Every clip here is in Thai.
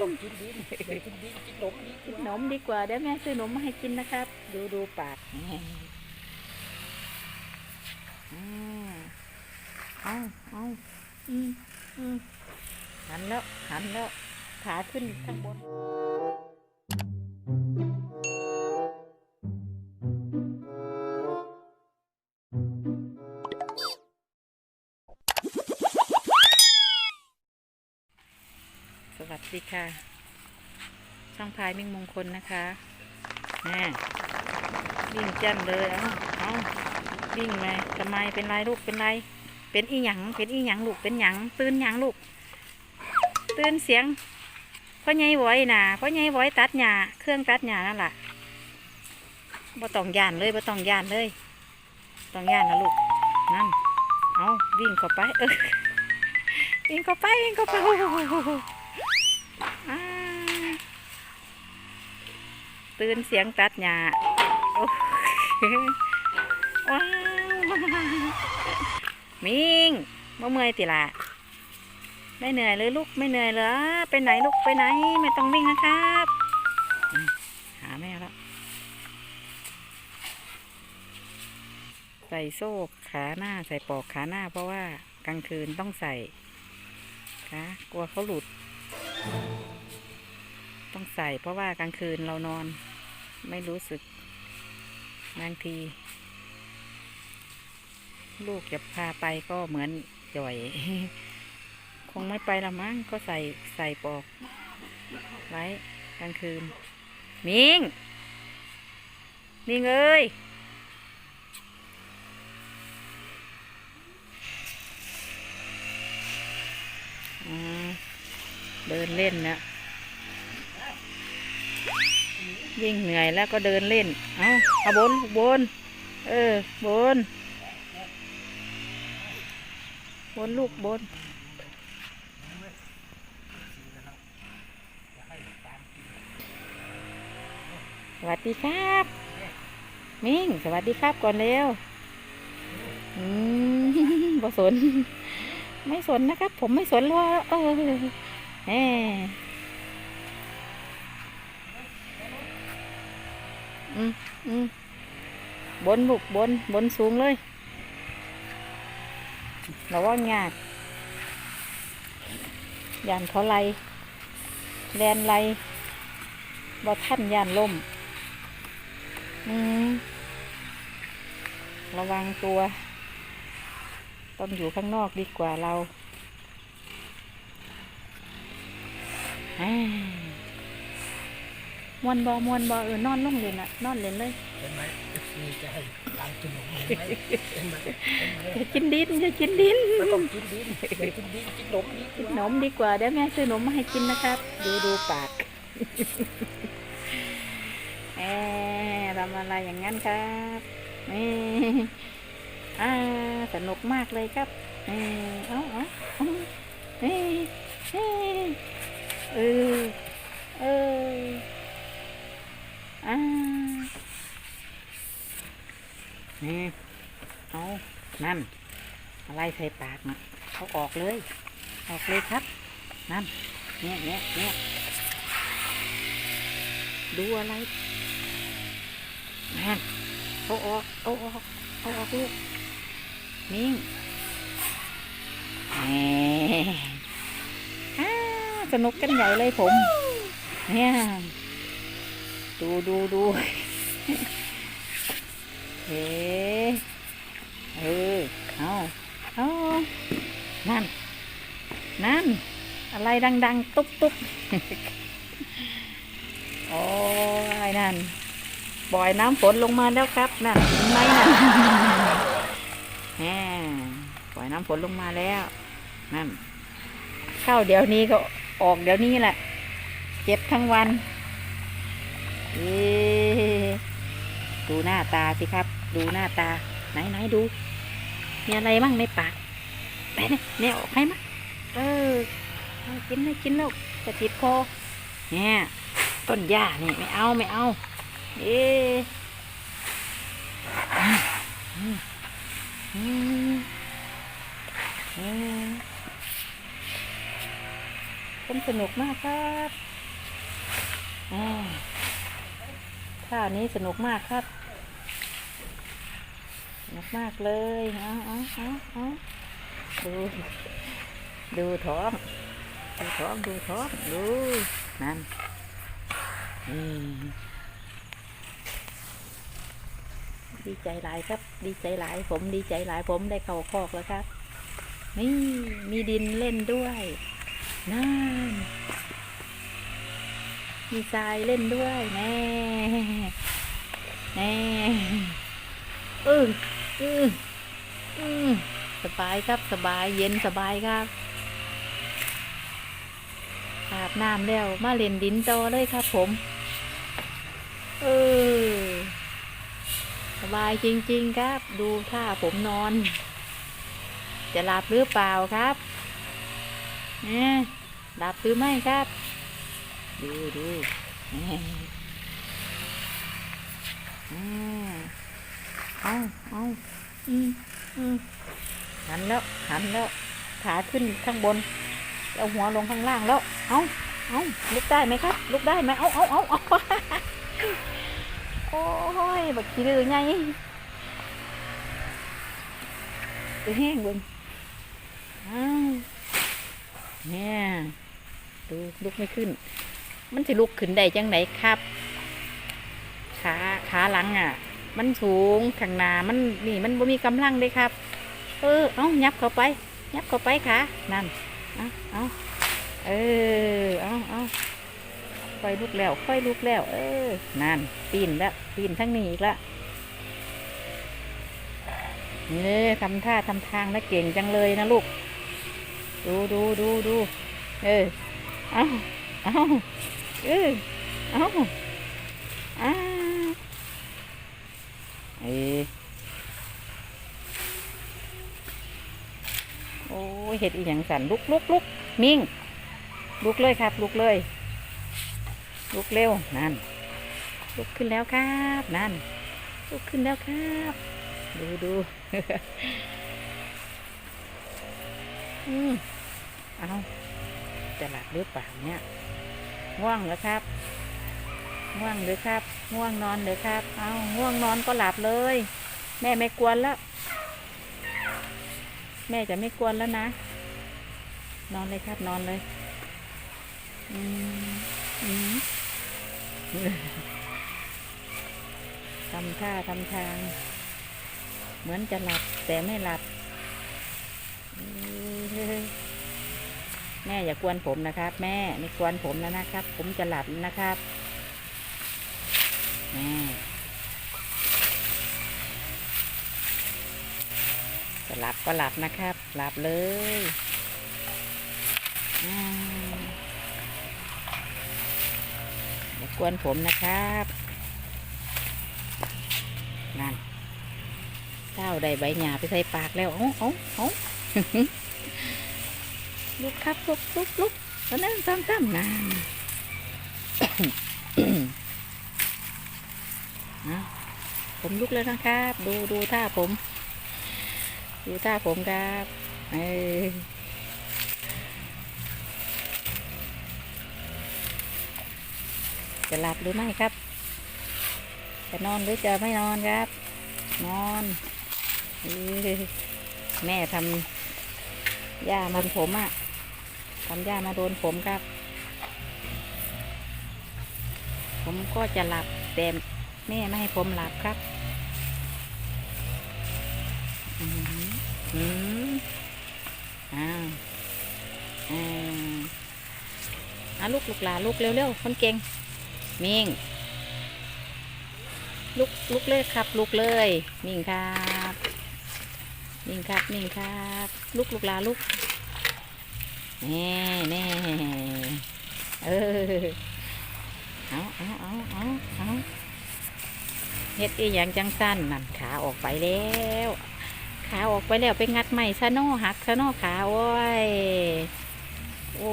ต้องกินดินเดี๋ยวกินดินกินหนมดีกกินว่านมดีกว่าเดี๋ยวแม่ซื้อนมมาให้กินนะครับ ดูดูปากอืมเอาเอาอืมอืมหันแล้วหันแล้วขาขึ้นข้างบน ดีค่ะ ช่องพายมิ่งมงคลนะคะแน่วิ่งจันเลย เอ้าเอ้าวิ่งเลยทำไมเป็นไรลูกเป็นไรเป็นอีหยังเป็นอีหยังลูกเป็นหยังตื่นหยังลูกตื่นเสียงพ่อใหญ่ไหวน่ะพ่อใหญ่ไหวตัดหญ้าเครื่องตัดหญ้านั่นแหละบ่ต้องย่านเลยบ่ต้องย่านเลยต้องย่านนะลูกนั่นเอาวิ่งเข้าไปเออวิ่งเข้าไปวิ่งเข้าไป อ่า ตื่นเสียงตัดหญ้าว้าวมิงบ่เมื่อยติละไม่เหนื่อยเลยลูกไม่เหนื่อยเหรอไปไหนลูกไปไหน ไม่ต้องวิ่งนะครับ หาแม่แล้วใส่โซ่ขาหน้าใส่ปลอกขาหน้า เพราะว่ากลางคืนต้องใส่คะกลัวเขาหลุด ต้องใส่เพราะว่ากลางคืนเรานอน ไม่รู้สึก บางที ลูกจะพาไปก็เหมือนจ่อย คงไม่ไปละมั้งก็ใส่ใส่ปลอก ไว้กลางคืน มิงมิงเอ้ยเดินเล่นนะ วิ่งเหนื่อยแล้วก็เดินเล่น เอาเอาบนลูกบน เออ บน บนลูกบน สวัสดีครับ มิงสวัสดีครับก่อนเร็ว อืมบ่สน ไม่สนนะครับ ผมไม่สนเลยเออแหม อืมอืมบนบุกบนบนสูงเลยระวังยากยานเขาไล่แลนไล่บ่ท่านยานล่ม อืมระวังตัว ต้องอยู่ข้างนอกดีกว่าเราอ่า มวนบอมวนบอเออนอนลงเลยน่ะ นอนเล่นเลยเห็นไหมเอฟซีจะให้ตามกินหนมเห็นไหมเห็นไหมเห็นไหมอย่ากินดินอย่ากินดินไม่ต้องกินดินเดี๋ยวกินดินกินหนมดีกกินว่านมดีกว่าเดี๋ยวแม่ซื้อนมมาให้กินนะครับ ดูดูปากแหมทำอะไรอย่างนั้นครับนี่อ่าสนุกมากเลยครับเออเอาเอาเอาเฮ้ยเฮ้ยเออเอออ่า นี่เอานั่น อะไรใส่ปากนะเขาออกเลย ออกเลยครับ นั่นเนี่ยเนี่ยเนี่ยดูอะไรนั่นเอาออก เอาออก เอาออกลูก นิ่งแหมอ่าสนุกกันใหญ่เลยผม เนี่ย ดูดูดูเฮ้เออเอาเอานั่น นั่น อะไรดัง ๆ ตุ๊บตุ๊บโอ้ยนั่นปล่อยน้ำฝนลงมาแล้วครับ นั่นเห็นไหมนั่นแหมปล่อยน้ำฝนลงมาแล้ว นั่น เข้าเดี๋ยวนี้ก็ออกเดี๋ยวนี้แหละ เจ็บทั้งวัน เอดูหน้าตาสิครับ ดูหน้าตา ไหนไหนดู มีอะไรบ้างในปากไหนเนี่ยเนี่ยออกให้มั้ยเออเอากินเลยกินแล้วจะติดคอเนี่ยต้นหญ้านี่ไม่เอาไม่เอา เอ๊ะอืมอืมอืมอืมผมสนุกมากครับแหม ท่านี้สนุกมากครับ สนุกมากเลยเอาเอาเอาเอาดู ดูท้อง ดูท้อง ดูท้อง ดู นั่นนี่ดีใจหลายครับ ดีใจหลาย ผมดีใจหลาย ผมได้เข้าคอกแล้วครับ นี่ มีดินเล่นด้วย นั่น มีทรายเล่นด้วยแน่แน่อืออืออือสบายครับสบายเย็นสบายครับอาบน้ำแล้วมาเล่นดินโตอเลยครับผม เออ สบายจริง ๆ ครับ ดูท่าผมนอน จะหลับหรือเปล่าครับเนี่ยหลับหรือไม่ครับ ดูดูแหมอ่เอาเอาอืมอืมหันแล้ว หันแล้ว ขาขึ้นข้างบน เอาหัวลงข้างล่างแล้ว เอาเอาลุกได้ไหมครับ ลุกได้ไหมเอาเอาเอาเอาโอ้ยบักขี้ดื้อไงไปแห้งเบิ่งอ้าวเนี่ยดูลุกไม่ขึ้น มันจะลุกขึ้นได้จังไหนครับ ขาขาหลังอะ มันสูงข้างหน้ามันนี่มันบ่มีกำลังเลยครับ เออเอายับเข้าไป ยับเข้าไปขานั่นเอาเอาเออเอาเอาค่อยลุกแล้ว ค่อยลุกแล้ว เออนั่นปีนแล้วปีนทั้งนี้อีกละเนี่ทำท่าทำทางแล้วเก่งจังเลยนะลูก ดูดูดูดูเออ เอาเอา เออเอาอ้าเออโอ้เห็ดอีหยังสันลุกลุกลุกมิ่งลุกเลยครับ ลุกเลย ลุกเร็วนั่น ลุกขึ้นแล้วครับนั่น ลุกขึ้นแล้วครับ ดูดูอืมเอาจะหลับหรือเปล่าเนี่ย ง่วงเหรอครับ ง่วงหรือครับ ง่วงนอนหรือครับ เอาง่วงนอนก็หลับเลย แม่ไม่กวนแล้ว แม่จะไม่กวนแล้วนะ นอนเลยครับ นอนเลย อืมอืมทำท่าทำทาง เหมือนจะหลับแต่ไม่หลับ แม่อย่ากวนผมนะครับ แม่ไม่กวนผมแล้วนะครับ ผมจะหลับนะครับแม่จะหลับก็หลับนะครับ หลับเลยอย่ากวนผมนะครับนั่นเจ้าได้ใบหญ้าไปใส่ปากแล้วโอ้โอ้โอ้ ลุกครับลุกลุกลุกตอนนั้นซ้ำซ้ำนานนะผมลุกแล้วนะครับ ดูดูท่าผม ดูท่าผมครับเออจะหลับหรือไม่ครับ จะนอนหรือจะไม่นอนครับ นอนแม่ทำหญ้ามันผมอะทำหญ้ามาโดนผมครับ ผมก็จะหลับแต่แม่ไม่ให้ผมหลับครับอืมอืมอ้าวอ่าอะลูกลูกลาลูกเร็วๆคนเก่งมิงลุกลุกเลยครับลุกเลยนิ่งครับนิ่งครับนิ่งครับลุกลุกลาลุก น่แน่เออเอาเอาเอาเอาเอาเฮ็ดอีหยังจังสั้นนั่นขาออกไปแล้วขาออกไปแล้วไปงัดใหม่ซะเนอหักซะนอขาโอ้ยโอ้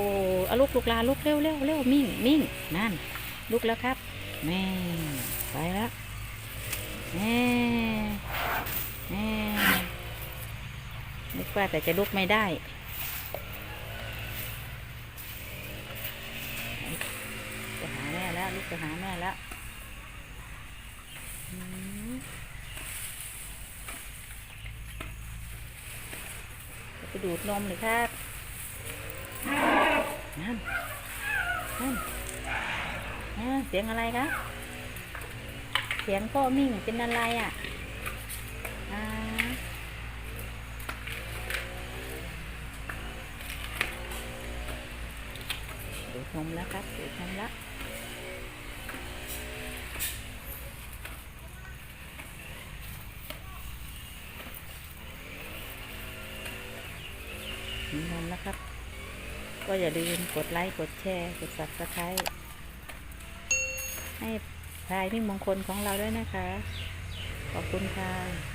เอาลุกลุกลาลุกเร็วเร็วเร็วมิ่งมิ่งนั่นลุกแล้วครับแม่ไปแล้วแม่แม่นึกว่าแต่จะลุกไม่ได้ ไปหาแม่แล้วจะไปดูดนมเลยครับนั่นนั่นอ่าเสียงอะไรครับ เสียงพ่อมิ่งเป็นอะไรอะอ่าดูดนมแล้วครับดูดนมแล้ว มีนมแล้วครับ ก็อย่าลืมกดไลค์ กดแชร์ กดซับสไครต์ให้พายมิ่งมงคลของเราด้วยนะคะ ขอบคุณค่ะ